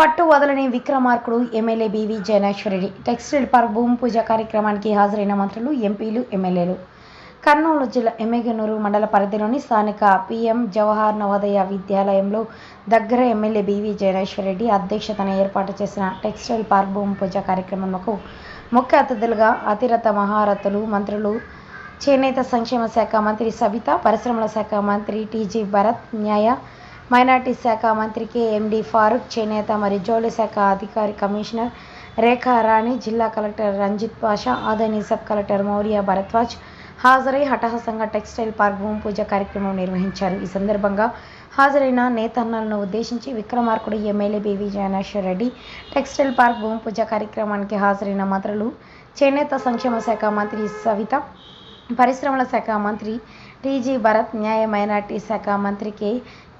పట్టు వదలని విక్రమార్కుడు MLA BV Jayaneshwara Reddy textile park భూమి పూజ కార్యక్రమానికి హాజరైన మంత్రులు ఎంపీలు ఎమ్మెల్యేలు. కర్నూలు జిల్లా ఎమ్మెగనూరు మండల పరిధిలోని స్థానిక పిఎం జవహర్ నవోదయ విద్యాలయంలో దగ్గర ఎమ్మెల్యే బివి జయనేశ్వరరెడ్డి అధ్యక్షతన ఏర్పాటు చేసిన టెక్స్టైల్ పార్క్ భూమి పూజ కార్యక్రమంలో ముఖ్య అతిథులుగా అతిరథ మహారథులు మంత్రులు చేనేత సంక్షేమ శాఖ మంత్రి సబిత పరిశ్రమల శాఖ మంత్రి టీజీ భరత్ న్యాయ మైనార్టీ శాఖ మంత్రి కేఎండి ఫారూక్ చేనేత మరియు జౌళి శాఖ అధికారి కమిషనర్ రేఖా రాణి జిల్లా collector Ranjith Pasha Adoni sub collector Maurya Bharadwaj హాజరై హఠాహసంగా టెక్స్టైల్ పార్క్ భూమి పూజ కార్యక్రమం నిర్వహించారు. ఈ సందర్భంగా హాజరైన నేతన్నలను ఉద్దేశించి విక్రమార్కుడు MLA B V Jayaneswar Reddy textile park భూమి పూజ కార్యక్రమానికి హాజరైన మంత్రులు చేనేత సంక్షేమ శాఖ మంత్రి సవిత పరిశ్రమల శాఖ మంత్రి టీజీ భరత్ న్యాయ మైనార్టీ శాఖ మంత్రికి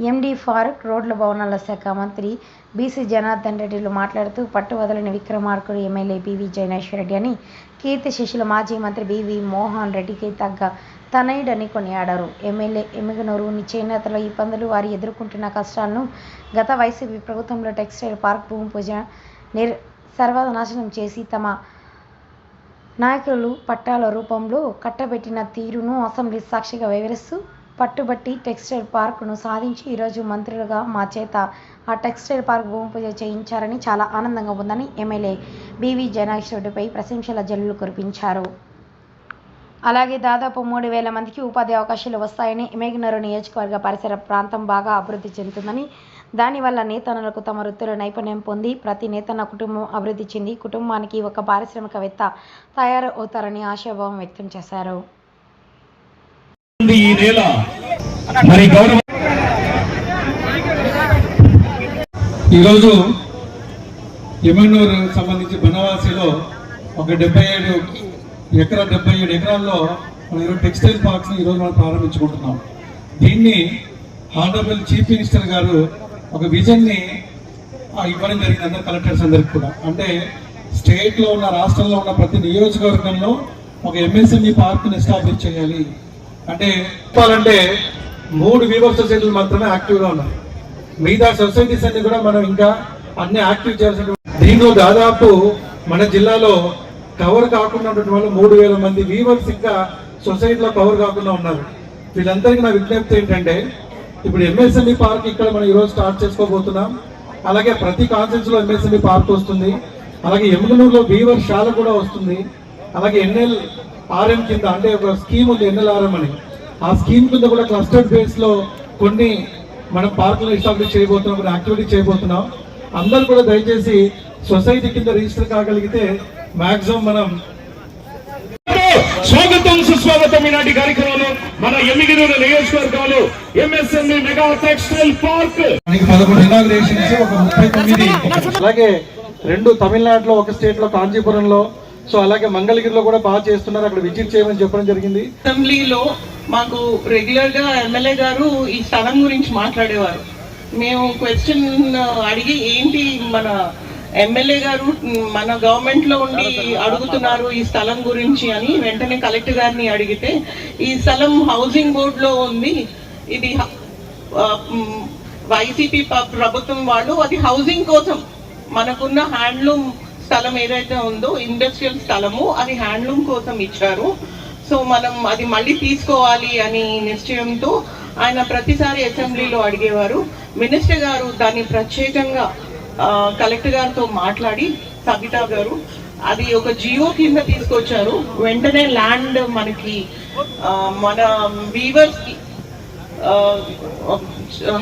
ఎండి ఫారూక్ రోడ్ల భవనాల శాఖ మంత్రి బీసీ జనార్దన్ రెడ్డిలు మాట్లాడుతూ పట్టు వదలని విక్రమార్కుడు ఎమ్మెల్యే బివి జయనేశ్వర్ రెడ్డి అని కీర్తి శిష్యుల మాజీ మంత్రి బివి మోహన్ రెడ్డికి తగ్గ తనయుడని కొనియాడారు. ఎమ్మెల్యే ఎమ్మిగనూరు చేనేతల ఇబ్బందులు వారు ఎదుర్కొంటున్న కష్టాలను గత వైసీపీ ప్రభుత్వంలో టెక్స్టైల్ పార్క్ భూమి పూజ నిర్ సర్వనాశనం చేసి తమ నాయకులు పట్టాల రూపంలో కట్టబెట్టిన తీరును అసెంబ్లీ సాక్షిగా వివరిస్తూ పట్టుబట్టి టెక్స్టైల్ పార్కును సాధించి ఈరోజు మంత్రులుగా మా చేత ఆ టెక్స్టైల్ పార్క్ భూమి పూజ చేయించారని చాలా ఆనందంగా ఉందని ఎమ్మెల్యే బివి రెడ్డిపై ప్రశంసల జల్లులు కురిపించారు. అలాగే దాదాపు మూడు వేల మందికి ఉపాధి అవకాశాలు వస్తాయని ఎమేగ్నరు నియోజకవర్గ పరిసర ప్రాంతం బాగా అభివృద్ధి చెందుతుందని దానివల్ల నేతన్నలకు తమ వృత్తిలో నైపుణ్యం పొంది ప్రతి నేతన్న కుటుంబం అభివృద్ధి చెంది కుటుంబానికి ఒక పారిశ్రామికవేత్త తయారు అవుతారని ఆశాభావం వ్యక్తం చేశారు. ఈ నేల. మరి గౌరవ ఈరోజు ఎమ్మెన్నూరు సంబంధించి బనవాసిలో ఒక డెబ్బై ఏడు ఎకరా డెబ్బై ఏడు ఎకరాల్లో మనం ఈరోజు టెక్స్టైల్ పార్క్స్ ఈరోజు మనం ప్రారంభించుకుంటున్నాం. దీన్ని హానరబుల్ చీఫ్ మినిస్టర్ గారు ఒక విజన్ని ఇవ్వడం జరిగింది అందరు కలెక్టర్స్ అందరికి కూడా. అంటే స్టేట్లో ఉన్న రాష్ట్రంలో ఉన్న ప్రతి నియోజకవర్గంలో ఒక ఎంఎస్ఎంఈ పార్క్ని ఎస్టాబ్లిష్ చేయాలి. అంటే చెప్పాలంటే మూడు వీవర్ సొసైటీలు మాత్రమే యాక్టివ్గా ఉన్నాయి. మిగతా సొసైటీస్ అన్ని కూడా మనం ఇంకా అన్ని యాక్టివ్ చేయాల్సిన దీనిలో దాదాపు మన జిల్లాలో కవర్ కాకుండా వాళ్ళు మూడు వేల మంది వీవర్స్ ఇంకా సొసైటీలో కవర్ కాకుండా ఉన్నారు. వీళ్ళందరికీ నా విజ్ఞప్తి ఏంటంటే ఇప్పుడు ఎంఎస్ఎంఈ పార్క్ ఇక్కడ మనం ఈరోజు స్టార్ట్ చేసుకోబోతున్నాం. అలాగే ప్రతి కాన్సెన్స్లో ఎంఎస్ఎంఈ పార్క్ వస్తుంది. అలాగే ఎమ్మెల్యూరులో వీవర్ శాల కూడా వస్తుంది. అలాగే ఎన్ఎల్ ఆర్ఎం కింద అంటే ఒక స్కీమ్ ఉంది ఎన్ఎల్ఆర్ఎం అని. ఆ స్కీమ్ కింద కూడా క్లస్టర్డ్ బేస్లో కొన్ని మనం పార్కులు ఎస్టాబ్లిష్ చేయబోతున్నాం కొన్ని యాక్టివిటీ చేయబోతున్నాం. అందరూ కూడా దయచేసి సొసైటీ కింద రిజిస్టర్ కాగలిగితే మ్యాక్సిమం మనం స్వాగతం సుస్వాగతం ఈనాటి కార్యక్రమంలో మన ఎమ్మిగినూరు నియోజకవర్గంలో ఎంఎస్ఎంఈ మెగా టెక్స్టైల్ పార్క్. అలాగే రెండు తమిళనాడులో ఒక స్టేట్లో కాంచీపురంలో సో అలాగే మంగళగిరిలో కూడా బాగా చేస్తున్నారు. అక్కడ విజిట్ చేయమని చెప్పడం జరిగింది. అసెంబ్లీలో మాకు రెగ్యులర్గా ఎమ్మెల్యే గారు ఈ స్థలం గురించి మాట్లాడేవారు. మేము క్వశ్చన్ అడిగి ఏంటి మన ఎమ్మెల్యే గారు మన గవర్నమెంట్లో ఉండి అడుగుతున్నారు ఈ స్థలం గురించి అని. వెంటనే కలెక్టర్ గారిని అడిగితే ఈ స్థలం హౌసింగ్ బోర్డ్లో ఉంది. ఇది వైసీపీ ప్రభుత్వం వాళ్ళు అది హౌసింగ్ కోసం. మనకున్న హ్యాండ్లూమ్ స్థలం ఏదైతే ఉందో ఇండస్ట్రియల్ స్థలము అది హ్యాండ్లూమ్ కోసం ఇచ్చారు. సో మనం అది మళ్ళీ తీసుకోవాలి అని నిశ్చయంతో ఆయన ప్రతిసారి అసెంబ్లీలో అడిగేవారు. మినిస్టర్ గారు దాన్ని ప్రత్యేకంగా కలెక్టర్ గారితో మాట్లాడి సబితా గారు అది ఒక జియో కింద తీసుకొచ్చారు. వెంటనే ల్యాండ్ మనకి మన వీవర్స్కి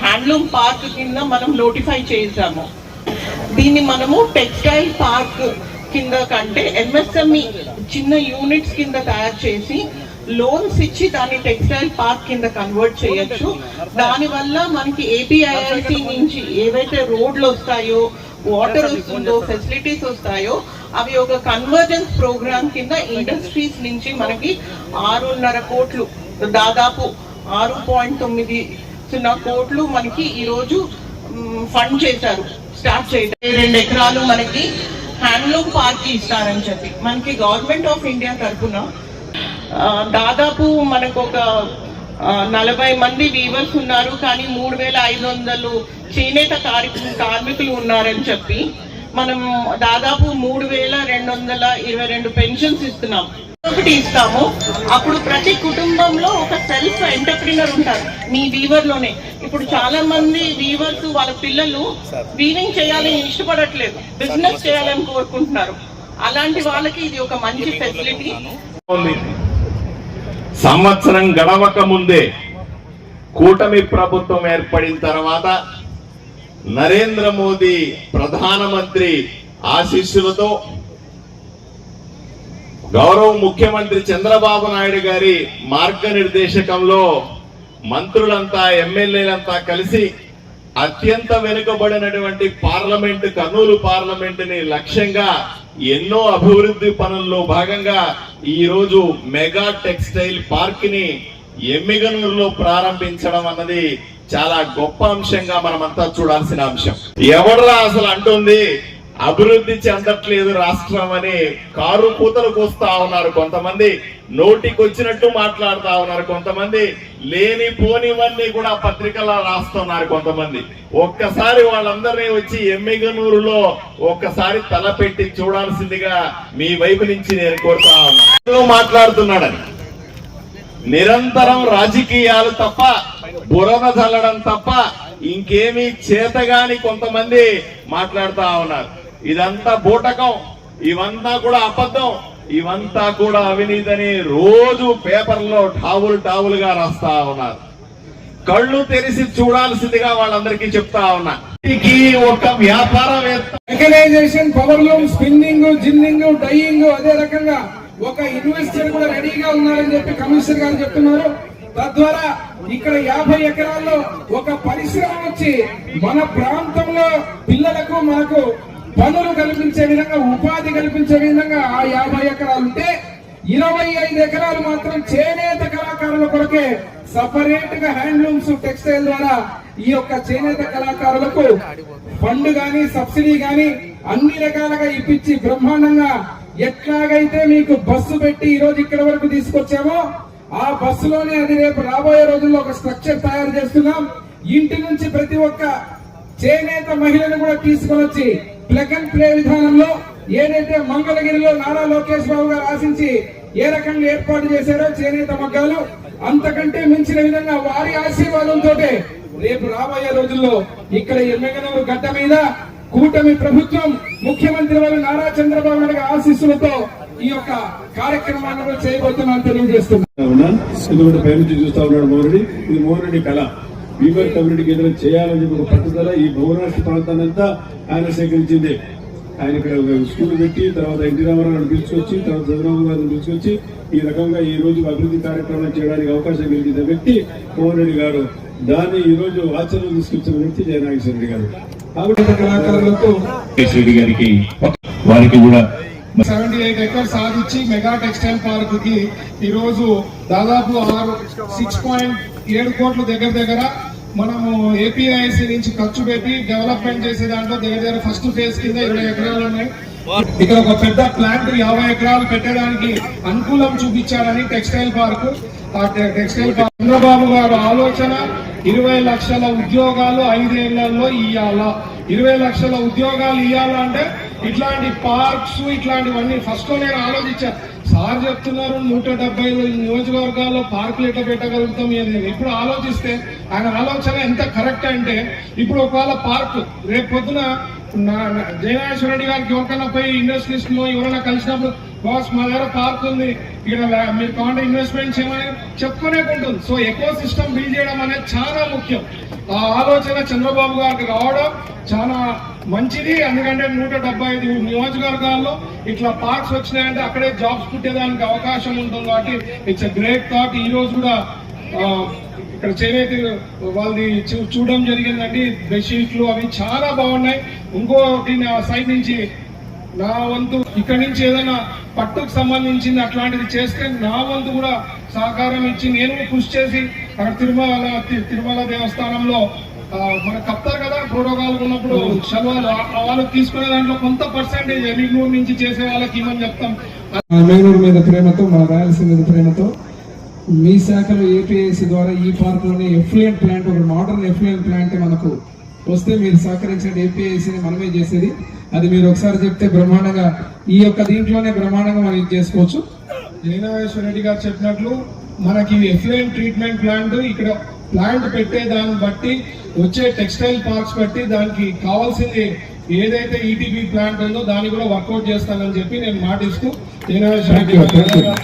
హ్యాండ్లూమ్ పార్క్ కింద మనం నోటిఫై చేశాము. దీన్ని మనము టెక్స్టైల్ పార్క్ కింద కంటే ఎంఎస్ఎంఈ చిన్న యూనిట్స్ కింద తయారు చేసి లోన్స్ ఇచ్చి దాన్ని టెక్స్టైల్ పార్క్ కింద కన్వర్ట్ చేయొచ్చు. దానివల్ల మనకి ఏపీఐఐసి నుంచి ఏవైతే రోడ్లు వస్తాయో వాటర్ వస్తుందో ఫెసిలిటీస్ వస్తాయో అవి ఒక కన్వర్జెన్స్ ప్రోగ్రామ్ కింద ఇండస్ట్రీస్ నుంచి మనకి ఆరున్నర కోట్లు దాదాపు ఆరు పాయింట్ తొమ్మిది సున్నా కోట్లు మనకి ఈరోజు ఫండ్ చేశారు స్టార్ట్ చేయడం రెండు ఎకరాలు మనకి హ్యాండ్లూమ్ పార్క్ ఇస్తారని చెప్పి. మనకి గవర్నమెంట్ ఆఫ్ ఇండియా తరఫున దాదాపు మనకు ఒక నలభై మంది వీవర్స్ ఉన్నారు కానీ మూడు వేల ఐదు వందలు చేనేత కార్మి కార్మికులు ఉన్నారని చెప్పి మనం దాదాపు మూడు వేల రెండు వందల ఇరవై రెండు పెన్షన్స్ ఇస్తున్నాం. ఒకటి ఇస్తాము. అప్పుడు ప్రతి కుటుంబంలో ఒక సెల్ఫ్ ఎంటర్ప్రినర్ ఉంటారు మీ వీవర్లోనే ఇప్పుడు చాలా మంది వీవర్స్ వాళ్ళ పిల్లలు వీవింగ్ చేయాలని ఇష్టపడట్లేదు. బిజినెస్ చేయాలని కోరుకుంటున్నారు. అలాంటి వాళ్ళకి ఇది ఒక మంచి ఫెసిలిటీ ఉంది సంవత్సరం గడవక ముందే కూటమి ప్రభుత్వం ఏర్పడిన తర్వాత నరేంద్ర మోదీ ప్రధానమంత్రి ఆశీస్సులతో గౌరవ ముఖ్యమంత్రి చంద్రబాబు నాయుడు గారి మార్గనిర్దేశకంలో మంత్రులంతా ఎమ్మెల్యేలంతా కలిసి అత్యంత వెనుకబడినటువంటి పార్లమెంట్ కర్నూలు పార్లమెంట్ని లక్ష్యంగా ఎన్నో అభివృద్ధి పనుల్లో భాగంగా ఈ రోజు మెగా టెక్స్టైల్ పార్క్ని ఎమ్మిగనూరులో ప్రారంభించడం అన్నది చాలా గొప్ప అంశంగా మనమంతా చూడాల్సిన అంశం. ఎవడరా అసలు అంటుంది? అభివృద్ధి చెందట్లేదు రాష్ట్రం అని కారు కూతలు కూస్తా ఉన్నారు కొంతమంది. నోటికి వచ్చినట్టు మాట్లాడుతా ఉన్నారు కొంతమంది. లేని పోనివన్నీ కూడా పత్రికల్లో రాస్తున్నారు కొంతమంది. ఒక్కసారి వాళ్ళందరినీ వచ్చి ఎమ్మిగనూరులో ఒక్కసారి తలపెట్టి చూడాల్సిందిగా మీ వైపు నుంచి నేను కోరుతా ఉన్నాను మాట్లాడుతున్నాడని? నిరంతరం రాజకీయాలు తప్ప బురద చల్లడం తప్ప ఇంకేమీ చేతగాని కొంతమంది మాట్లాడుతా ఉన్నారు. ఇదంతా బూటకం. ఇవంతా కూడా అబద్ధం. ఇవంతా కూడా అవినీతిని రోజు పేపర్లో టావులు టావులుగా రాస్తా ఉన్నారు. కళ్ళు తెరిసి చూడాల్సిందిగా వాళ్ళందరికీ చెప్తా ఉన్నా. ఒక వ్యాపారవేత్త. Mechanisation power loom spinning ginning dyeing అదే రకంగా ఒక ఇన్వెస్టర్ కూడా రెడీగా ఉన్నారని చెప్పి కమిషనర్ గారు చెప్తున్నారు. తద్వారా ఇక్కడ యాభై ఎకరాల్లో ఒక పరిశ్రమ వచ్చి మన ప్రాంతంలో పిల్లలకు మనకు పనులు కల్పించే విధంగా ఉపాధి కల్పించే విధంగా ఆ యాభై ఎకరాలు ఉంటే ఇరవై ఐదు ఎకరాలు మాత్రం చేనేత కళాకారుల కొరకే సపరేట్గా హ్యాండ్లూమ్స్ టెక్స్టైల్ ద్వారా ఈ యొక్క చేనేత కళాకారులకు ఫండ్ గాని సబ్సిడీ గాని అన్ని రకాలుగా ఇప్పించి బ్రహ్మాండంగా ఎట్లాగైతే మీకు బస్సు పెట్టి ఈ రోజు ఇక్కడ వరకు తీసుకొచ్చామో ఆ బస్సులోనే అది రేపు రాబోయే రోజుల్లో ఒక స్ట్రక్చర్ తయారు చేస్తున్నాం. ఇంటి నుంచి ప్రతి ఒక్క చేనేత మహిళను కూడా తీసుకొని వచ్చి ప్లగ్ అండ్ ప్లే విధానంలో ఏదైతే మంగళగిరిలో నారా లోకేష్ బాబు గారు ఆశించి ఏ రకంగా ఏర్పాటు చేశారో చేనేత మగ్గాలు అంతకంటే మించిన విధంగా వారి ఆశీర్వాదంతో రేపు రాబోయే రోజుల్లో ఇక్కడ ఎమ్మెగనూరు గడ్డ మీద కూటమి ప్రభుత్వం ముఖ్యమంత్రి వారు నారా చంద్రబాబు నాయుడు గారి ఆశీస్సులతో ఈ యొక్క కార్యక్రమాన్ని చేయబోతున్నాను తెలియజేస్తున్నాను ఉన్నా చూస్తా ఉన్నాడు మోహన్ ఇది మోరుడి కళ. వీవర్ కమ్యూనిటీకి ఏదైనా చేయాలని చెప్పి ఒక పట్టుదల ఈ భువనాష్ట్ర ప్రాంతాన్ని అంతా ఆయన సేకరించింది. ఆయన ఇక్కడ ఒక స్కూల్ పెట్టి తర్వాత ఎన్టీ రామారావు పిలుచుకొచ్చి తర్వాత చంద్రబాబు గారిని పిలుచుకొచ్చి ఈ రకంగా ఈ రోజు అభివృద్ధి కార్యక్రమాలు చేయడానికి అవకాశం కలిగిన వ్యక్తి మోహన్ రెడ్డి గారు. దాన్ని ఈ రోజు ఆచరణ తీసుకొచ్చిన వ్యక్తి జయనాగేశ్వర రెడ్డి గారు. కాబట్టి కళాకారులకు రెడ్డి గారికి వారికి కూడా సెవెంటీ ఎయిట్ ఎకర్స్ సాధించి మెగా టెక్స్టైల్ పార్క్కి ఈ రోజు దాదాపు ఆరు సిక్స్ పాయింట్ ఏడు కోట్ల దగ్గర దగ్గర మనము ఏపీఐసి నుంచి ఖర్చు పెట్టి డెవలప్మెంట్ చేసే దాంట్లో దగ్గర దగ్గర ఫస్ట్ ఫేజ్ కింద ఇరవై ఎకరాలు ఉన్నాయి. ఇక్కడ ఒక పెద్ద ప్లాంట్ యాభై ఎకరాలు పెట్టడానికి అనుకూలం చూపించారని టెక్స్టైల్ పార్క్ ఆ టెక్స్టైల్ పార్క్ చంద్రబాబు గారు ఆలోచన ఇరవై లక్షల ఉద్యోగాలు ఐదేళ్ళలో ఇయ్యాల? ఇరవై లక్షల ఉద్యోగాలు ఇయ్యాలంటే ఇట్లాంటి పార్క్స్ ఇట్లాంటివన్నీ ఫస్ట్ నేను ఆలోచించాను సార్ చెప్తున్నారు నూట డెబ్బై ఐదు నియోజకవర్గాల్లో పార్కులు ఎట్లా పెట్టగలుగుతాం ఏది ఇప్పుడు ఆలోచిస్తే ఆయన ఆలోచన ఎంత కరెక్ట్ అంటే ఇప్పుడు ఒకవేళ పార్క్ రేపు పొద్దున నా- రెడ్డి గారికి ఎవరికైనా పోయి ఇండస్ట్రీస్లో ఎవరైనా కలిసినప్పుడు బాస్ మా దగ్గర పార్క్ ఉంది ఇక్కడ మీరు కావాలంటే ఇన్వెస్ట్మెంట్ చేయమని చెప్పుకునే ఉంటుంది. సో ఎకో సిస్టమ్ బిల్డ్ చేయడం అనేది చాలా ముఖ్యం. ఆ ఆలోచన చంద్రబాబు గారికి రావడం చాలా మంచిది. ఎందుకంటే నూట డెబ్బై ఐదు నియోజకవర్గాల్లో ఇట్లా పార్క్స్ వచ్చినాయంటే అక్కడే జాబ్స్ పుట్టేదానికి అవకాశం ఉంటుంది కాబట్టి ఇట్స్ గ్రేట్ థాట్ ఈ రోజు కూడా ఇక్కడ చేనేత వాళ్ళది చూ- చూడడం జరిగిందండి. బెడ్షీట్లు అవి చాలా బాగున్నాయి. ఇంకోటి నా సైడ్ నుంచి నా వంతు ఇక్కడ నుంచి ఏదైనా పట్టుకు సంబంధించింది అట్లాంటిది చేస్తే నా వంతు కూడా సహకారం ఇచ్చి నేను కృషి చేసి అక్కడ తిరుమల తిరుమల దేవస్థానంలో మన మనకు కప్తారు కదా ప్రోటోకాల్ ఉన్నప్పుడు శల్వాలు వాళ్ళకి తీసుకునే దాంట్లో కొంత పర్సెంటేజ్ ఎన్నికూరు నుంచి చేసే వాళ్ళకి ఇవ్వని చెప్తాం. మీద ప్రేమతో మన రాయలసీమ మీద ప్రేమతో మీ శాఖలో ఏపీఐసి ద్వారా ఈ పార్క్లోనే ఎఫ్లుయెంట్ ప్లాంట్ ఒక మోడర్న్ ఎఫ్లుయెంట్ ప్లాంట్ మనకు వస్తే మీరు సహకరించండి ఏపీఐసిని మనమే చేసేది. అది మీరు ఒకసారి చెప్తే బ్రహ్మాండంగా ఈ యొక్క దీంట్లోనే బ్రహ్మాండంగా మనం ఇది చేసుకోవచ్చు. జయనాగేశ్వర రెడ్డి గారు చెప్పినట్లు మనకి ఎఫ్లుయెంట్ ట్రీట్మెంట్ ప్లాంట్ ఇక్కడ ప్లాంట్ పెట్టే దాన్ని బట్టి వచ్చే టెక్స్టైల్ పార్క్స్ బట్టి దానికి కావాల్సింది ఏదైతే ఈటీపీ ప్లాంట్ ఉందో దాన్ని కూడా వర్కౌట్ చేస్తానని చెప్పి నేను మాటిస్తూ రెడ్డి గారు నా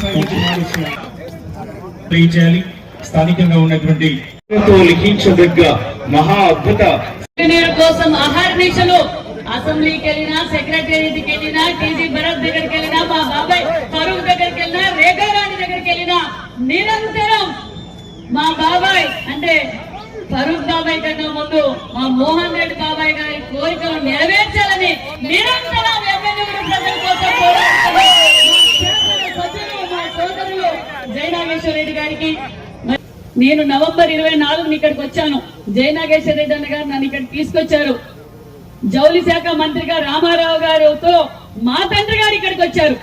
సైడ్ నుంచి మాటిస్తున్నాను చేయాలి స్థానికంగా ఉన్నటువంటి లిఖించదగ్గ మహా అద్భుత కోసం అహర్నిశలు అసెంబ్లీకి వెళ్ళినా సెక్రటేరియట్కి వెళ్ళినా టీజీ భరత్ దగ్గరికి వెళ్ళినా మా బాబాయ్ ఫరూక్ దగ్గరికి వెళ్ళినా రేఖా రాణి దగ్గరికి వెళ్ళినా నిరంతరం మా బాబాయ్ అంటే ఫరూక్ బాబాయ్ కన్నా ముందు మా మోహన్ రెడ్డి బాబాయ్ గారి కోరికలు నెరవేర్చాలని నిరంతరం ఎమ్మెల్యే ప్రజల కోసం పోరాడుతున్నారు. జయనాగేశ్వర రెడ్డి గారికి. నేను నవంబర్ ఇరవై నాలుగుని ఇక్కడికి వచ్చాను. జయనాగేశ్వర రెడ్డి అన్న గారు నన్ను ఇక్కడ తీసుకొచ్చారు. జౌలి శాఖ మంత్రిగా రామారావు గారుతో మా తండ్రి గారు ఇక్కడికి వచ్చారు.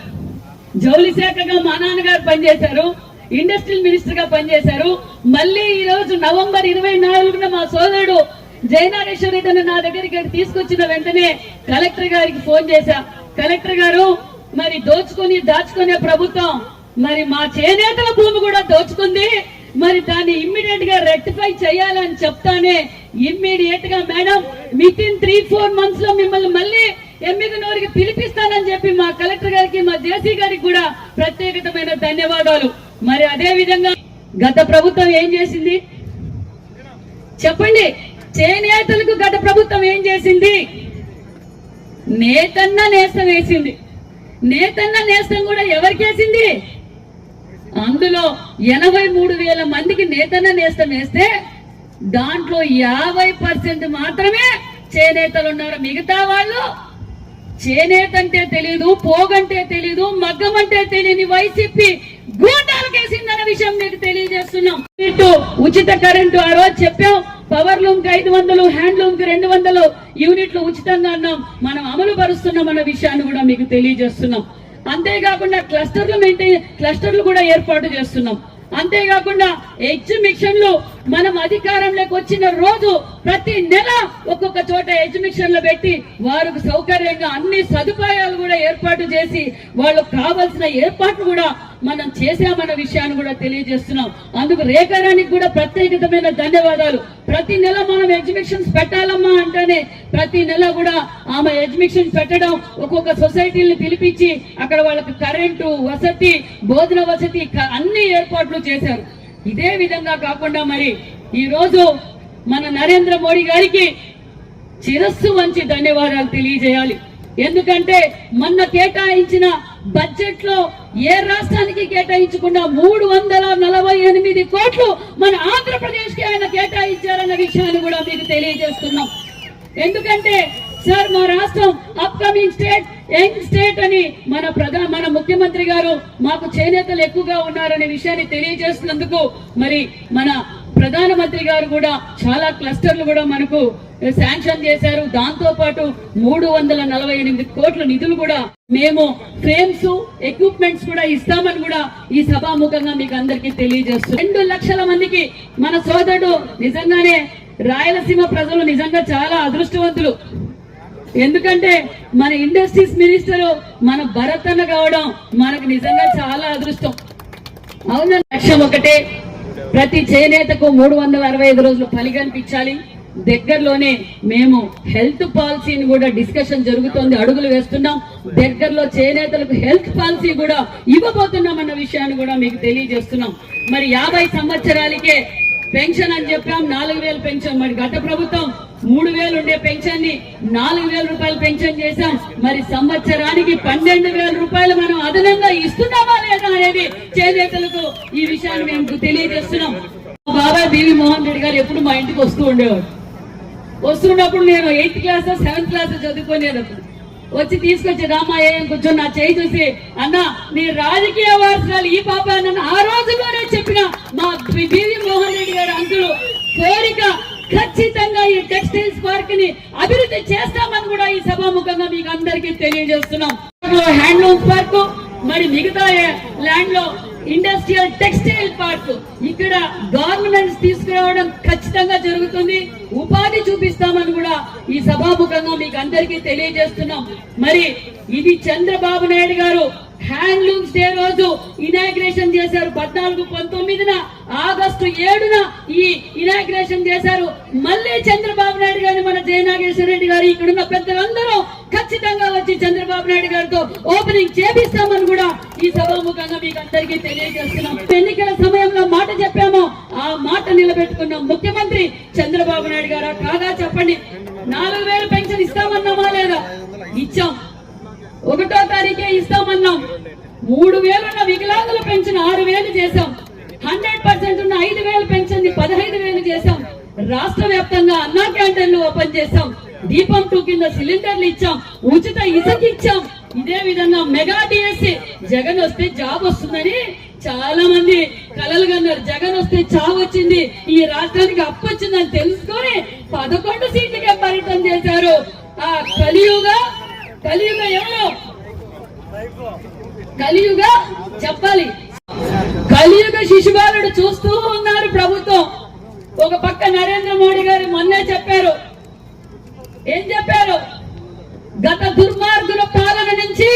జౌలి శాఖగా మా నాన్నగారు పనిచేశారు. ఇండస్ట్రియల్ మినిస్టర్గా పనిచేశారు. మళ్ళీ ఈ రోజు నవంబర్ ఇరవై నాలుగున మా సోదరుడు జయనాగేశ్వర రెడ్డి నా దగ్గరికి తీసుకొచ్చిన వెంటనే కలెక్టర్ గారికి ఫోన్ చేశా. కలెక్టర్ గారు మరి దోచుకొని దాచుకునే ప్రభుత్వం మరి మా చేనేతల భూమి కూడా దోచుకుంది. మరి దాన్ని ఇమ్మీడియట్గా రెక్టిఫై చేయాలని చెప్తానే ఇమ్మీడియట్గా madam within three four మంత్స్లో మిమ్మల్ని మళ్ళీ ఎనిమిది ఎమ్మిగనూరికి పిలిపిస్తానని చెప్పి మా కలెక్టర్ గారికి మా జేసీ గారికి కూడా ప్రత్యేకతమైన ధన్యవాదాలు. మరి అదే విధంగా గత ప్రభుత్వం ఏం చేసింది? చెప్పండి చేనేతలకు గత ప్రభుత్వం ఏం చేసింది? నేతన్న నేస్తం వేసింది. నేతన్న నేస్తం కూడా ఎవరికేసింది అందులో ఎనభై మూడు వేల మందికి నేతన నేస్తం వేస్తే దాంట్లో యాభై పర్సెంట్ మాత్రమే చేనేతలు ఉన్నారు మిగతా వాళ్ళు చేనేత అంటే తెలీదు పోగంటే తెలీదు మగ్గం అంటే తెలియని వైసీపీ గూండాలకేసిందన్న విషయం మీకు తెలియజేస్తున్నాం. ఉచిత కరెంటు ఆ రోజు చెప్పాం పవర్ లూమ్కి ఐదు వందలు హ్యాండ్లూమ్కి రెండు వందలు యూనిట్లు ఉచితంగా అన్నాం. మనం అమలు పరుస్తున్నాం అన్న విషయాన్ని కూడా మీకు తెలియజేస్తున్నాం. అంతేకాకుండా క్లస్టర్లు మెయింటైన్ క్లస్టర్లు కూడా ఏర్పాటు చేస్తున్నాం. అంతేకాకుండా ఎగ్జిబిషన్లు మనం అధికారంలోకి వచ్చిన రోజు ప్రతి నెల ఒక్కొక్క చోట ఎగ్జిబిషన్లు పెట్టి వారికి సౌకర్యంగా అన్ని సదుపాయాలు కూడా ఏర్పాటు చేసి వాళ్ళకు కావాల్సిన ఏర్పాట్లు కూడా మనం చేశామన్న విషయాన్ని కూడా తెలియజేస్తున్నాం. అందుకు రేఖారానికి కూడా ప్రత్యేకతమైన ధన్యవాదాలు. ప్రతి నెల మనం ఎగ్జిబిషన్స్ పెట్టాలమ్మా అంటేనే ప్రతి నెల కూడా ఆమె ఎగ్జిబిషన్ పెట్టడం ఒక్కొక్క సొసైటీని పిలిపించి అక్కడ వాళ్ళకి కరెంటు వసతి భోజన వసతి అన్ని ఏర్పాట్లు చేశారు. ఇదే విధంగా కాకుండా మరి ఈ రోజు మన నరేంద్ర మోడీ గారికి చిరస్సు వంచి ధన్యవాదాలు తెలియజేయాలి. ఎందుకంటే మొన్న కేటాయించిన బడ్జెట్లో ఏ రాష్ట్రానికి కేటాయించకుండా మూడు వందల నలభై ఎనిమిది కోట్లు మన ఆంధ్రప్రదేశ్కి ఆయన కేటాయించారన్న విషయాన్ని కూడా మీకు తెలియజేస్తున్నాం. ఎందుకంటే సార్ మా రాష్ట్రం అప్కమింగ్ స్టేట్ యంగ్ స్టేట్ అని మన ప్రధాన మన ముఖ్యమంత్రి గారు మాకు చేనేతలు ఎక్కువగా ఉన్నారనే విషయాన్ని తెలియజేస్తున్నందుకు మరి మన ప్రధానమంత్రి గారు కూడా చాలా క్లస్టర్లు కూడా మనకు శాంక్షన్ చేశారు. దాంతో పాటు మూడు వందల నలభై ఎనిమిది కోట్ల నిధులు కూడా మేము ఫ్రేమ్స్ ఎక్విప్మెంట్స్ కూడా ఇస్తామని కూడా ఈ సభాముఖంగా మీకు అందరికీ తెలియజేస్తున్నాం రెండు లక్షల మందికి మన సోదరుడు నిజంగానే రాయలసీమ ప్రజలు నిజంగా చాలా అదృష్టవంతులు. ఎందుకంటే మన ఇండస్ట్రీస్ మినిస్టర్ మన భరతన్న కావడం మనకు నిజంగా చాలా అదృష్టం. అవున లక్ష్యం ఒకటే ప్రతి చేనేతకు మూడు వందల అరవై ఐదు రోజులు పని కనిపించాలి దగ్గరలోనే మేము హెల్త్ పాలసీని కూడా డిస్కషన్ జరుగుతోంది అడుగులు వేస్తున్నాం. దగ్గరలో చేనేతలకు హెల్త్ పాలసీ కూడా ఇవ్వబోతున్నాం అన్న విషయాన్ని కూడా మీకు తెలియజేస్తున్నాం. మరి యాభై సంవత్సరాలకే పెన్షన్ అని చెప్పాం నాలుగు వేలు పెన్షన్. మరి గత ప్రభుత్వం మూడు వేలు ఉండే పెన్షన్ని నాలుగు వేల రూపాయలు పెన్షన్ చేశాం. మరి సంవత్సరానికి పన్నెండు వేల రూపాయలు మనం అదనంగా ఇస్తున్నామా లేదా అనేది చేనేతలకు ఈ విషయాన్ని మేము తెలియజేస్తున్నాం. మా బాబాయ్ బీవి మోహన్ రెడ్డి గారు ఎప్పుడు మా ఇంటికి వస్తూ ఉండేవారు. వస్తున్నప్పుడు నేను ఎయిత్ క్లాస్ సెవెంత్ క్లాస్ చదువుకునేటప్పుడు వచ్చి తీసుకొచ్చి రామా ఏం కూర్చొని నా చేయి చూసి. అన్న నీ రాజకీయ వారసురాలు ఈ పాప నన్ను ఆ రోజుల్లోనే చెప్పిన మా బీవీ మోహన్ రెడ్డి గారు అంకులు కోరిక ఖచ్చితంగా ఈ టెక్స్టైల్స్ పార్క్ని అభివృద్ధి చేస్తామని కూడా ఈ సభాముఖంగా మీకు అందరికీ తెలియజేస్తున్నాం. హ్యాండ్లూమ్ పార్క్ మరి మిగతా ల్యాండ్లో ఇండస్ట్రియల్ టెక్స్టైల్ పార్క్. ఇక్కడ గవర్నమెంట్స్ తీసుకురావడం ఖచ్చితంగా జరుగుతుంది. ఉపాధి చూపిస్తామని కూడా ఈ సభాముఖంగా మీకు అందరికీ తెలియజేస్తున్నాం. మరి ఇది చంద్రబాబు నాయుడు గారు హ్యాండ్లూమ్స్ డే రోజు ఇనాగ్రేషన్ చేశారు. పద్నాలుగు పంతొమ్మిదిన ఆగస్టు ఏడున ఈ ఇనాగ్రేషన్ చేశారు. మళ్ళీ చంద్రబాబు నాయుడు గారిని మన జయనాగేశ్వర రెడ్డి గారు ఇక్కడున్న పెద్దలందరూ ఖచ్చితంగా వచ్చి చంద్రబాబు నాయుడు గారితో ఓపెనింగ్ చేపిస్తామని కూడా ఈ సభాముఖంగా మీకు అందరికీ తెలియజేస్తున్నాం. ఎన్నికల సమయంలో మాట చెప్పామో. ఆ మాట నిలబెట్టుకున్న ముఖ్యమంత్రి చంద్రబాబు నాయుడు గారు? కాగా చెప్పండి. నాలుగు వేలు పెన్షన్ ఇస్తామన్నామా లేదా ఇచ్చాం ఒకటో తారీఖే ఇస్తామన్నాం మూడు వేలున్న వికలాంగుల పెన్షన్ ఆరు వేలు చేశాం హండ్రెడ్ పర్సెంట్ ఉన్న ఐదు వేల పెన్షన్ని పదహైదు వేలు చేశాం రాష్ట్ర వ్యాప్తంగా అన్నా క్యాంటీన్లు ఓపెన్ చేశాం దీపం టూ కింద సిలిండర్లు ఇచ్చాం ఉచిత ఇసుక ఇచ్చాం. ఇదే విధంగా మెగా డిఎస్సి జగన్ వస్తే జాబ్ వస్తుంది చాలా మంది కలలు కన్నారు జగన్ వస్తే చావు వచ్చింది ఈ రాష్ట్రానికి అప్పు వచ్చిందని తెలుసుకొని పదకొండు సీట్లకే పరిమితం చేశారు ఆ కలియుగ కలియుగ ఎవరు కలియుగ చెప్పాలి కలియుగ శిశుబాలుడు చూస్తూ ఉన్నారు ప్రభుత్వం ఒక పక్క నరేంద్ర మోడీ గారు మొన్నే చెప్పారు ఏం చెప్పారు గత దుర్మార్గుల పాలన నుంచి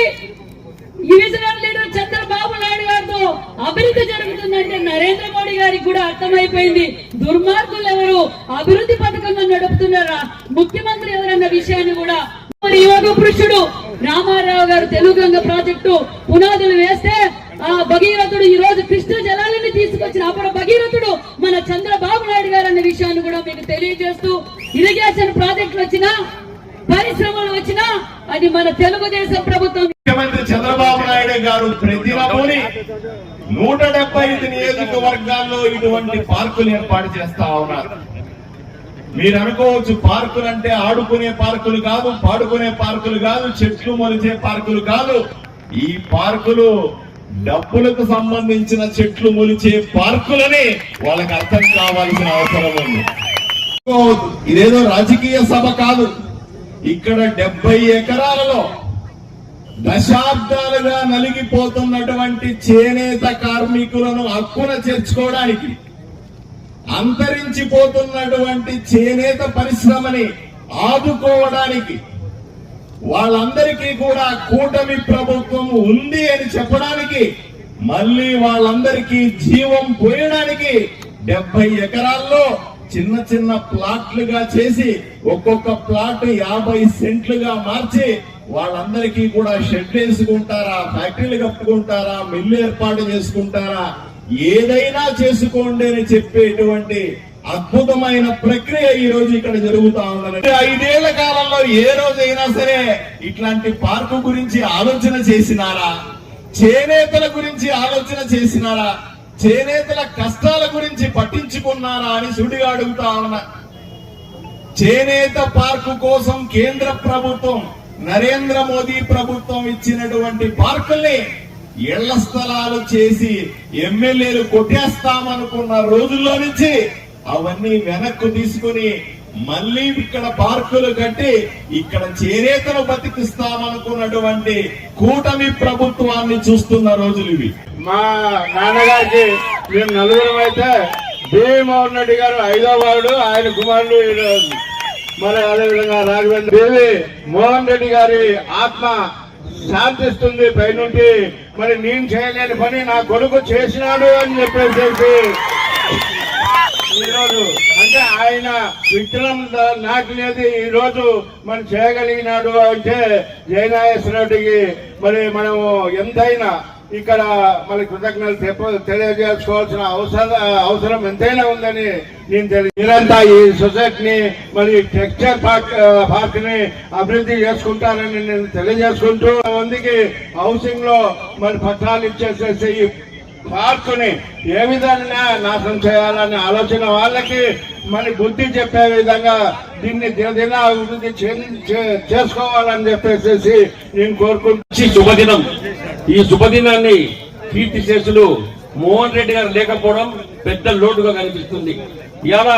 డివిజనల్ లీడర్ చంద్రబాబు నాయుడు గారితో అభివృద్ధి జరుగుతుందంటే నరేంద్ర మోడీ గారికి కూడా అర్థమైపోయింది దుర్మార్గులు ఎవరు అభివృద్ధి పథకంగా నడుపుతున్నారా ముఖ్యమంత్రి ఎవరన్న విషయాన్ని కూడా మరి యోగ పురుషుడు రామారావు గారు తెలుగు గంగ ప్రాజెక్టు పునాదులు వేస్తే ఆ భగీరథుడు ఈ రోజు కృష్ణ జలాలని తీసుకొచ్చిన అప్పుడు భగీరథుడు మన చంద్రబాబు నాయుడు గారు అన్న విషయాన్ని కూడా మీకు తెలియజేస్తూ ఇరిగేషన్ ప్రాజెక్టులు వచ్చినా పరిశ్రమలు వచ్చినా అది మన తెలుగుదేశం ప్రభుత్వం ముఖ్యమంత్రి చంద్రబాబు నాయుడు గారు ప్రతిరమోని నూట డెబ్బై ఐదు జిల్లాల్లో ఇటువంటి పార్కులు ఏర్పాటు చేస్తా ఉన్నారు. మీరు అనుకోవచ్చు పార్కులు అంటే ఆడుకునే పార్కులు కాదు పాడుకునే పార్కులు కాదు చెట్లు మొలిచే పార్కులు కాదు. ఈ పార్కులు డబ్బులకు సంబంధించిన చెట్లు మొలిచే పార్కులని వాళ్ళకి అర్థం కావాల్సిన అవసరం ఉంది. ఇదేదో రాజకీయ సభ కాదు. ఇక్కడ డెబ్బై ఎకరాలలో దశాబ్దాలుగా నలిగిపోతున్నటువంటి చేనేత కార్మికులను హక్కున చేర్చుకోవడానికి అంతరించిపోతున్నటువంటి చేనేత పరిశ్రమని ఆదుకోవడానికి వాళ్ళందరికీ కూడా కూటమి ప్రభుత్వం ఉంది అని చెప్పడానికి మళ్ళీ వాళ్ళందరికీ జీవం పోయడానికి డెబ్బై ఎకరాల్లో చిన్న చిన్న ప్లాట్లుగా చేసి ఒక్కొక్క ప్లాట్ యాభై సెంట్లుగా మార్చి వాళ్ళందరికీ కూడా షెడ్ వేసుకుంటారా ఫ్యాక్టరీలు కప్పుకుంటారా మిల్లు ఏర్పాటు చేసుకుంటారా ఏదైనా చేసుకోండి అని చెప్పేటువంటి అద్భుతమైన ప్రక్రియ ఈ రోజు ఇక్కడ జరుగుతా ఉందని ఐదేళ్ళ కాలంలో ఏ రోజైనా సరే ఇట్లాంటి పార్కు గురించి ఆలోచన చేసినారా? చేనేతల గురించి ఆలోచన చేసినారా? చేనేతల కష్టాల గురించి పట్టించుకున్నారా అని సుడిగా అడుగుతా ఉన్నా. చేనేత పార్కు కోసం కేంద్ర ప్రభుత్వం నరేంద్ర మోదీ ప్రభుత్వం ఇచ్చినటువంటి పార్కుల్ని ఇళ్ళ స్థలాలు చేసి ఎమ్మెల్యేలు కొట్టేస్తామనుకున్న రోజుల్లో నుంచి అవన్నీ వెనక్కు తీసుకుని మళ్ళీ ఇక్కడ పార్కులు కట్టి ఇక్కడ చేనేతను బతికిస్తామనుకున్నటువంటి కూటమి ప్రభుత్వాన్ని చూస్తున్న రోజులు ఇవి. మా నాన్నగారికి మేము నలుగురం అయితే భీమోహన్ రెడ్డి గారు ఐదో వాడు ఆయన కుమారుడు మరి అదేవిధంగా రాఘవేంద్ర దేవి మోహన్ రెడ్డి గారి ఆత్మ శాంతిస్తుంది పైనుండి. మరి నేను చేయలేని పని నా కొడుకు చేసినాడు అని చెప్పేసి ఈరోజు అంటే ఆయన విగ్రహం నాకు ఈ రోజు మనం చేయగలిగినాడు అంటే జయనాగేశ్వర రెడ్డికి మరి మనము ఎంతైనా ఇక్కడ మళ్ళీ కృతజ్ఞతలు తెప్ప- తెలియజేసుకోవాల్సిన అవసర అవసరం ఎంతైనా ఉందని నేను తెలియ మీరంతా ఈ సొసైటీని మరి టెక్స్టైల్ పార్క్ పార్క్ని అభివృద్ధి చేసుకుంటారని నేను తెలియజేసుకుంటూ మందికి హౌసింగ్లో మరి పట్టాలు ఇచ్చేసేసి ఈ పార్కుని ఏ విధంగా నాశనం చేయాలనే ఆలోచన వాళ్ళకి మరి బుద్ధి చెప్పే విధంగా దీన్ని దినదిన అభివృద్ధి చే- చే- చేసుకోవాలని చెప్పేసి నేను కోరుకుంటు శుభదినం ఈ శుభదినాన్ని కీర్తి చేసులు మోహన్ రెడ్డి గారు లేకపోవడం పెద్ద లోటుగా కనిపిస్తుంది. ఇలా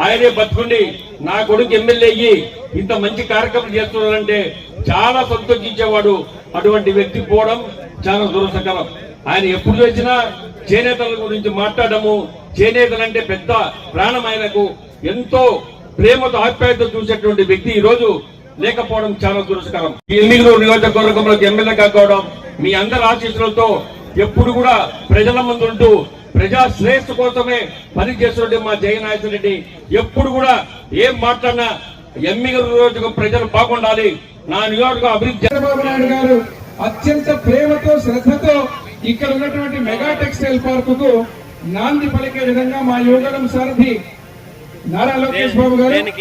ఆయనే బతుకుండి నా కొడుకు ఎమ్మెల్యే అయ్యి ఇంత మంచి కార్యక్రమం చేస్తున్నాడంటే చాలా సంతోషించేవాడు అటువంటి వ్యక్తి పోవడం చాలా దురసకరం ఆయన ఎప్పుడు చూసినా చేనేతల గురించి మాట్లాడము. చేనేతలంటే పెద్ద ప్రాణం ఆయనకు. ఎంతో ప్రేమతో ఆప్యాయత చూసేటువంటి వ్యక్తి ఈ రోజు లేకపోవడం చాలా దురస్కరం. ఈ ఎన్నికలు నియోజకవర్గంలోకి ఎమ్మెల్యే కాకపోవడం మీ అందరి ఆశీస్సులతో ఎప్పుడు కూడా ప్రజల ముందు ఉంటూ ప్రజా శ్రేయస్సు కోసమే పనిచేస్తున్నట్టు మా జగన్నాథ్ రెడ్డి. ఎప్పుడు కూడా ఏం మాట్లాడినా ఎమ్మిగల నియోజకవర్గం ప్రజలు బాగుండాలి. నా నియోజకవర్గం అభివృద్ధి చంద్రబాబు నాయుడు గారు అత్యంత ప్రేమతో శ్రద్ధతో ఇక్కడ ఉన్నటువంటి మెగా టెక్స్టైల్ పార్కు కు నాంది పలికే విధంగా మా యువగలం సారథి నారా లోకేష్ బాబు గారు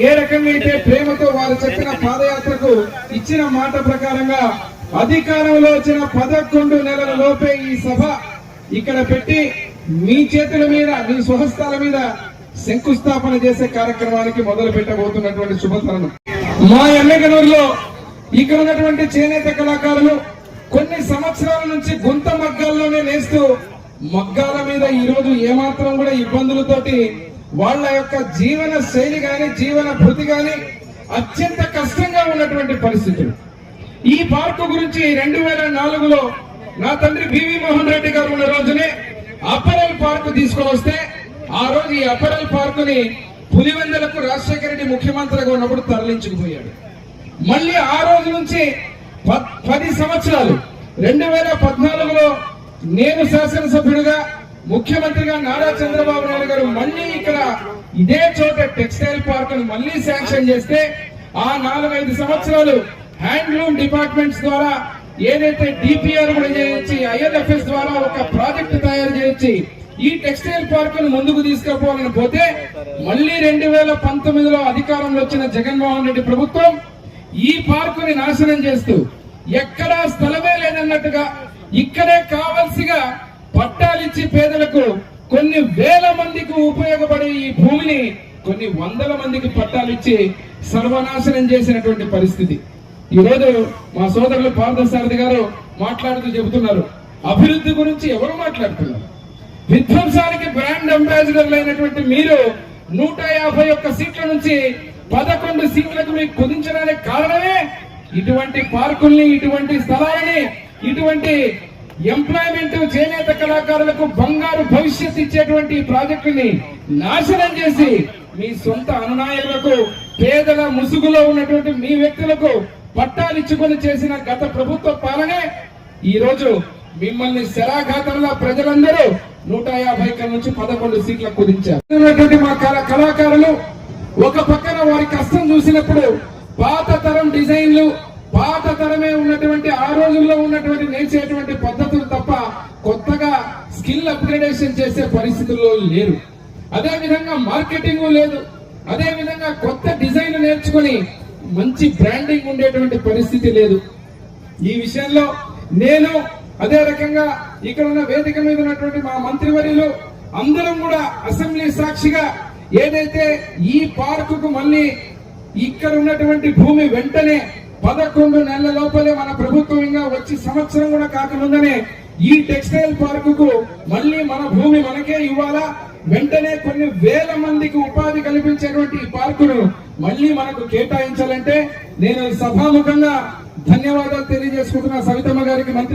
ఏ రకంగా అయితే ప్రేమతో వారు చెప్పిన పాదయాత్రకు ఇచ్చిన మాట ప్రకారంగా అధికారంలో వచ్చిన పదకొండు నెలల లోపే ఈ సభ ఇక్కడ పెట్టి మీ చేతుల మీద మీ స్వహస్తాల మీద శంకుస్థాపన చేసే కార్యక్రమానికి మొదలు పెట్టబోతున్నటువంటి శుభతరుణం. మా ఎమ్మెగనూరులో ఇక్కడ ఉన్నటువంటి చేనేత కళాకారులు కొన్ని సంవత్సరాల నుంచి గుంత మగ్గాల్లోనే నేస్తూ మగ్గాల మీద ఈ రోజు ఏమాత్రం కూడా ఇబ్బందులతోటి వాళ్ళ యొక్క జీవన శైలి కానీ జీవన భృతి కానీ అత్యంత కష్టంగా ఉన్నటువంటి పరిస్థితులు. ఈ పార్కు గురించి రెండు వేల నాలుగులో నా తండ్రి బివి మోహన్ రెడ్డి గారు ఉన్న రోజునే అపరల్ పార్కు తీసుకొని వస్తే ఆ రోజు ఈ అపరల్ పార్కుని పులివెందులకు రాజశేఖర రెడ్డి ముఖ్యమంత్రిగా ఉన్నప్పుడు తరలించుకుపోయాడు. మళ్ళీ ఆ రోజు నుంచి పది సంవత్సరాలు. రెండు వేల పద్నాలుగులో నేను శాసనసభ్యుడిగా ముఖ్యమంత్రిగా నారా చంద్రబాబు నాయుడు గారు మళ్ళీ ఇక్కడ ఇదే చోట టెక్స్టైల్ పార్క్ మళ్ళీ శాంక్షన్ చేస్తే ఆ నాలుగైదు సంవత్సరాలు హ్యాండ్లూమ్ డిపార్ట్మెంట్స్ ద్వారా ఏదైతే డిపిఆర్ కూడా చేయించి ఐఎల్ఎఫ్ఎస్ ద్వారా ఒక ప్రాజెక్ట్ తయారు చేయించి ఈ టెక్స్టైల్ పార్క్ను ముందుకు తీసుకుపోవాలని పోతే మళ్ళీ రెండు వేల పంతొమ్మిదిలో అధికారంలో వచ్చిన జగన్మోహన్ రెడ్డి ప్రభుత్వం ఈ పార్కుని నాశనం చేస్తూ ఎక్కడా స్థలమే లేదన్నట్టుగా ఇక్కడే కావలసిగా పట్టాలిచ్చి పేదలకు కొన్ని వేల మందికి ఉపయోగపడే ఈ భూమిని కొన్ని వందల మందికి పట్టాలిచ్చి సర్వనాశనం చేసినటువంటి పరిస్థితి. ఈరోజు మా సోదరులు పార్థసారథి గారు మాట్లాడుతూ చెబుతున్నారు. అభివృద్ధి గురించి ఎవరు మాట్లాడుతున్నారు? విధ్వంసానికి బ్రాండ్ అంబాసిడర్లు అయినటువంటి మీరు నూట యాభై ఒక్క సీట్ల నుంచి పదకొండు సీట్లకు మీకు కుదించడానికి కారణమే ఇటువంటి పార్కుల్ని ఇటువంటి స్థలాలని ఇటువంటి ఎంప్లాయ్మెంట్ చేనేత కళాకారులకు బంగారు భవిష్యత్ ఇచ్చేటువంటి ప్రాజెక్టుని నాశనం చేసి మీ సొంత అనునాయకులకు పేదల ముసుగులో ఉన్నటువంటి మీ వ్యక్తులకు పట్టాలిచ్చుకొని చేసిన గత ప్రభుత్వ పాలనే ఈ రోజు మిమ్మల్ని శరాఘాతంలో ప్రజలందరూ నూట యాభై నుంచి పదకొండు సీట్ల కుదించారు. ఉన్నటువంటి మా కళాకారులు ఒక పక్కన వారి కష్టం చూసినప్పుడు పాత తరం డిజైన్లు పాత తరమే ఉన్నటువంటి ఆ రోజుల్లో ఉన్నటువంటి నేర్చేటువంటి పద్ధతులు తప్ప కొత్తగా స్కిల్ అప్గ్రేడేషన్ చేసే పరిస్థితుల్లో లేరు. అదే విధంగా మార్కెటింగ్ లేదు. అదే విధంగా కొత్త డిజైన్ నేర్చుకుని మంచి బ్రాండింగ్ ఉండేటువంటి పరిస్థితి లేదు. ఈ విషయంలో నేను అదే రకంగా ఇక్కడ ఉన్న వేదిక మీద ఉన్నటువంటి మా మంత్రివర్యులు అందరం కూడా అసెంబ్లీ సాక్షిగా ఏదైతే ఈ పార్కుకు మళ్ళీ ఇక్కడ ఉన్నటువంటి భూమి వెంటనే పదకొండు నెలల లోపలే మన ప్రభుత్వం ఇంకా వచ్చి సంవత్సరం కూడా కాకముందనే ఈ టెక్స్టైల్ పార్కుకు మళ్ళీ మన భూమి మనకే ఇవ్వాలా? వెంటనే కొన్ని వేల మందికి ఉపాధి కల్పించేటువంటి ఈ పార్కును మళ్ళీ మనకు కేటాయించాలంటే నేను సభాముఖంగా ధన్యవాదాలు తెలియజేసుకుంటున్నా. సవితమ్మ గారికి మంత్రి